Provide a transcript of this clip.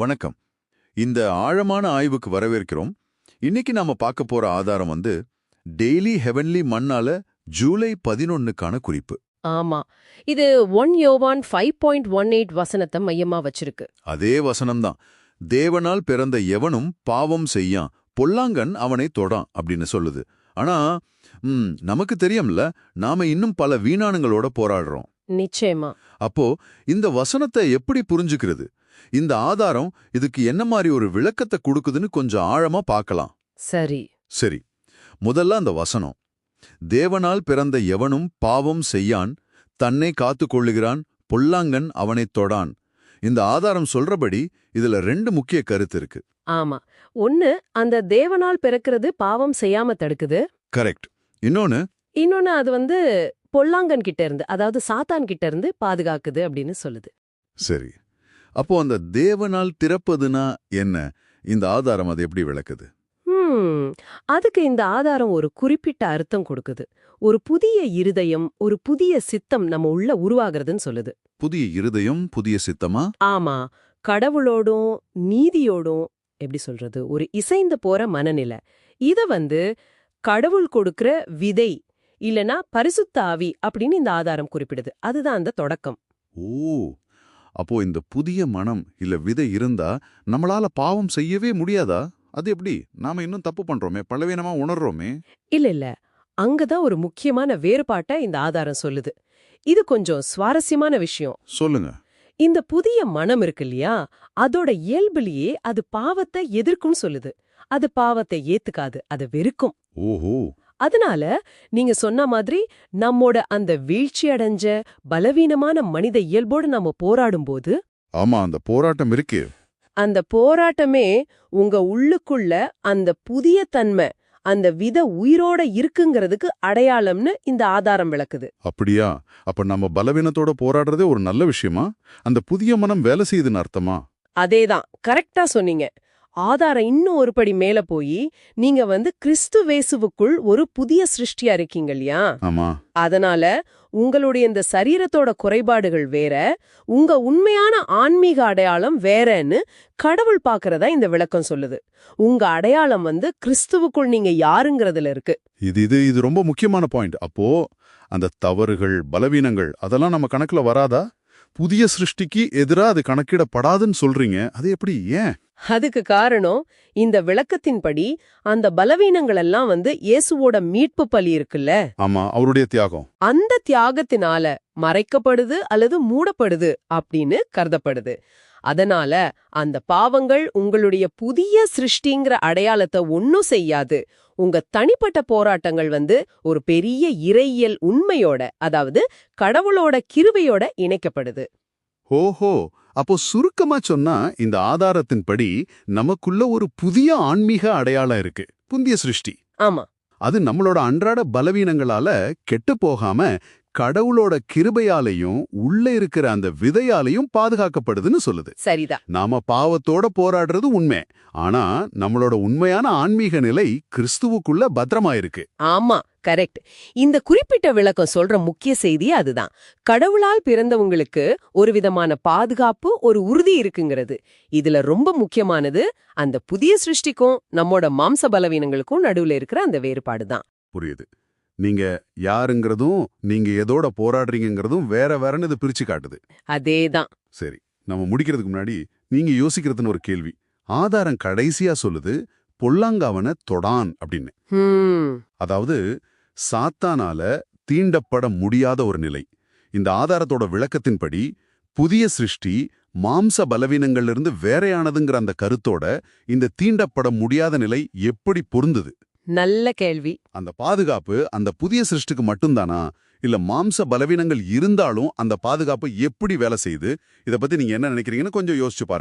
வணக்கம். இந்த ஆழமான ஆய்வுக்கு வரவேற்கிறோம். இன்னைக்கு நாம பார்க்க போற ஆதாரம் வந்து டெய்லி ஹெவன்லி மண்ணால ஜூலை பதினொன்னுக்கான குறிப்பு. ஆமா. இது ஒன் யோவான் ஃபைவ் பாயிண்ட் ஒன் எயிட் வசனத்தை மையமா வச்சிருக்கு. அதே வசனம்தான். தேவனால் பிறந்த எவனும் பாவம் செய்யான் பொல்லாங்கன் அவனை தொடான் அப்படின்னு சொல்லுது. ஆனா நமக்கு தெரியும்ல நாம இன்னும் பல வீணானுங்களோட போராடுறோம். நிச்சயமா. அப்போ இந்த வசனத்தை எப்படி புரிஞ்சுக்கிறது? இந்த ஆதாரம் இதுக்கு என்ன மாதிரி ஒரு விளக்கத்தை கொடுக்குதுன்னு கொஞ்சம் ஆழமா பார்க்கலாம். சரி. சரி. முதல்ல அந்த வசனம். தேவனால் பிறந்த எவனும் பாவம் செய்யான் தன்னை காத்துக் கொள்ளுகிறான் பொல்லாங்கன் அவனைத் தொடான். இந்த ஆதாரம் சொல்றபடி இதுல ரெண்டு முக்கிய கருத்து இருக்கு. ஆமா. ஒன்னு அந்த தேவனால் பிறக்கிறது பாவம் செய்யாம தடுக்குது. கரெக்ட். இன்னொன்னு? இன்னொன்னு அது வந்து பொல்லாங்கன் கிட்ட இருந்து அதாவது சாத்தான் கிட்ட இருந்து பாதுகாக்குது அப்படின்னு சொல்லுது. சரி. அப்போ அந்த தேவனால் திறப்பதுனா என்ன? இந்த ஆதாரம் அதை எப்படி விளக்குது? அதுக்கு இந்த ஆதாரம் ஒரு குறிப்பிட்ட அர்த்தம் கொடுக்குது. ஒரு புதிய இருதயம் ஒரு புதிய சித்தம் நம்ம உள்ள உருவாகிறதுன்னு சொல்லுது. புதிய இருதயம் புதிய சித்தமா? ஆமா. கடவுளோடும் நீதியோடும் எப்படி சொல்றது ஒரு இசைந்து போற மனநிலை. இத வந்து கடவுள் கொடுக்கிற விதை இல்லனா பரிசுத்த ஆவி அப்படின்னு இந்த ஆதாரம் குறிப்பிடுது. அதுதான் அந்த தொடக்கம். ஓ. அப்போ இந்த புதிய மனம் இல்ல விதை இருந்தா நம்மளால பாவம் செய்யவே முடியாதா? அது எப்படி? நாம இன்னும் தப்பு பண்றோமே பலவீனமா உணர்றோமே? இல்ல இல்ல. அங்கதான் ஒரு முக்கியமான வேறுபாட்டை இந்த ஆதாரம் சொல்லுது. இது கொஞ்சம் சுவாரஸ்யமான விஷயம். சொல்லுங்க. இந்த புதிய மனம் இருக்கு இல்லையா? அதோட இயல்புலயே அது பாவத்தை எதிர்க்கும்னு சொல்லுது. அது பாவத்தை ஏத்துக்காது அது வெறுக்கும். ஓஹோ. அதனால நீங்க சொன்ன மாதிரி நம்மோட அந்த வீழ்ச்சி அடைஞ்ச பலவீனமான மனித இயல்போடு நம்ம போராடும்போது ஆமா அந்த போராட்டம் இருக்கு. அந்த போராட்டமே உங்க உள்ளுக்குள்ள அந்த புதிய தன்மை அந்த வித உயிரோட இருக்குங்கிறதுக்கு அடையாளம்னு இந்த ஆதாரம் விளக்குது. அப்படியா? அப்ப நம்ம பலவீனத்தோட போராடுறதே ஒரு நல்ல விஷயமா? அந்த புதிய மனம் வேலை செய்யுதுன்னு அர்த்தமா? அதேதான். கரெக்டா சொன்னீங்க. ஆதாரம் இன்னும் ஒரு படி மேல போய் நீங்க வந்து கிறிஸ்து வேசுவுக்குள் ஒரு புதிய சிருஷ்டியா இருக்கீங்க இல்லையா? ஆமா. அதனால உங்களுடைய இந்த சரீரத்தோட குறைபாடுகள் வேற உங்க உண்மையான ஆன்மீக அடையாளம் வேறன்னு கடவுள் பாக்குறதா இந்த விளக்கம் சொல்லுது. உங்க அடையாளம் வந்து கிறிஸ்துவுக்குள் நீங்க யாருங்கிறதுல இருக்கு. இது இது இது ரொம்ப முக்கியமான பாயிண்ட். அப்போ அந்த தவறுகள் பலவீனங்கள் அதெல்லாம் நம்ம கணக்குல வராதா? புதிய சிருஷ்டிக்கு எதிரா அது கணக்கிடப்படாதுன்னு சொல்றீங்க. அது எப்படி ஏன்? அதுக்கு காரணம் இந்த விளக்கத்தின்படி அந்த பலவீனங்கள் எல்லாம் வந்து இயேசுவோட மீட்பு பலி இருக்குல்ல? ஆமா அவருடைய தியாகம். அந்த தியாகத்தினால மறைக்கப்படுது அல்லது மூடப்படுது அப்படின்னு கருதப்படுது. அதனால அந்த பாவங்கள் உங்களுடைய புதிய சிருஷ்டிங்கிற அடையாளத்தை ஒன்னும் செய்யாது. உங்க தனிப்பட்ட போராட்டங்கள் வந்து ஒரு பெரிய இறையியல் உண்மையோட அதாவது கடவுளோட கிருபையோட இணைக்கப்படுது. ஓஹோ அப்போ சுருக்கமா சொன்னா இந்த ஆதாரத்தின்படி நமக்குள்ள ஒரு புதிய ஆன்மீக அடையாளம் இருக்கு புதிய சிருஷ்டி. ஆமா. அது நம்மளோட அன்றாட பலவீனங்களால கெட்டு போகாம கடவுளோட கிருபையாலையும் உள்ள இருக்கிற அந்த விதையாலையும் பாதுகாக்கப்படுதுன்னு சொல்லுது. சரிதான் நாம பாவத்தோட போராடுறது உண்மை. ஆனா நம்மளோட உண்மையான ஆன்மீக நிலை கிறிஸ்துவுக்குள்ள பத்திரமா இருக்கு ஆமா. கரெக்ட் இந்த குறிப்பிட்ட விளக்கம் சொல்ற முக்கிய செய்தி அதுதான். கடவுளால் பிறந்தவங்களுக்கு ஒரு விதமான பாதுகாப்பு ஒரு உறுதி இருக்குங்கிறது. இதுல ரொம்ப முக்கியமானது அந்த புதிய சிருஷ்டிக்கும் நம்மோட மாம்ச பலவீனங்களுக்கும் நடுவுல இருக்கிற அந்த வேறுபாடு தான். புரியுது. நீங்க யாருங்கிறதும் நீங்க எதோட போராடுறீங்கிறதும் வேற வேறன்னு இது பிரிச்சு காட்டுது. அதேதான். சரி நம்ம முடிக்கிறதுக்கு முன்னாடி நீங்க யோசிக்கிறதுன்னு ஒரு கேள்வி. ஆதாரம் கடைசியா சொல்லுது பொல்லாங்காவன தொடான் அப்படின்னு. அதாவது சாத்தானால தீண்டப்பட முடியாத ஒரு நிலை. இந்த ஆதாரத்தோட விளக்கத்தின்படி புதிய சிருஷ்டி மாம்ச பலவீனங்கள்ல வேறையானதுங்கிற அந்த கருத்தோட இந்த தீண்டப்பட முடியாத நிலை எப்படி பொருந்துது? நல்ல கேள்வி. அந்த பாதுகாப்பு அந்த புதிய சிருஷ்டிக்கு மட்டும்தானா? இல்ல மாம்ச பலவீனங்கள் இருந்தாலும் அந்த பாதுகாப்பு எப்படி வேலை செய்யுது இத பத்தி நீங்க என்ன நினைக்கிறீங்கன்னு கொஞ்சம் யோசிச்சு பாருங்க.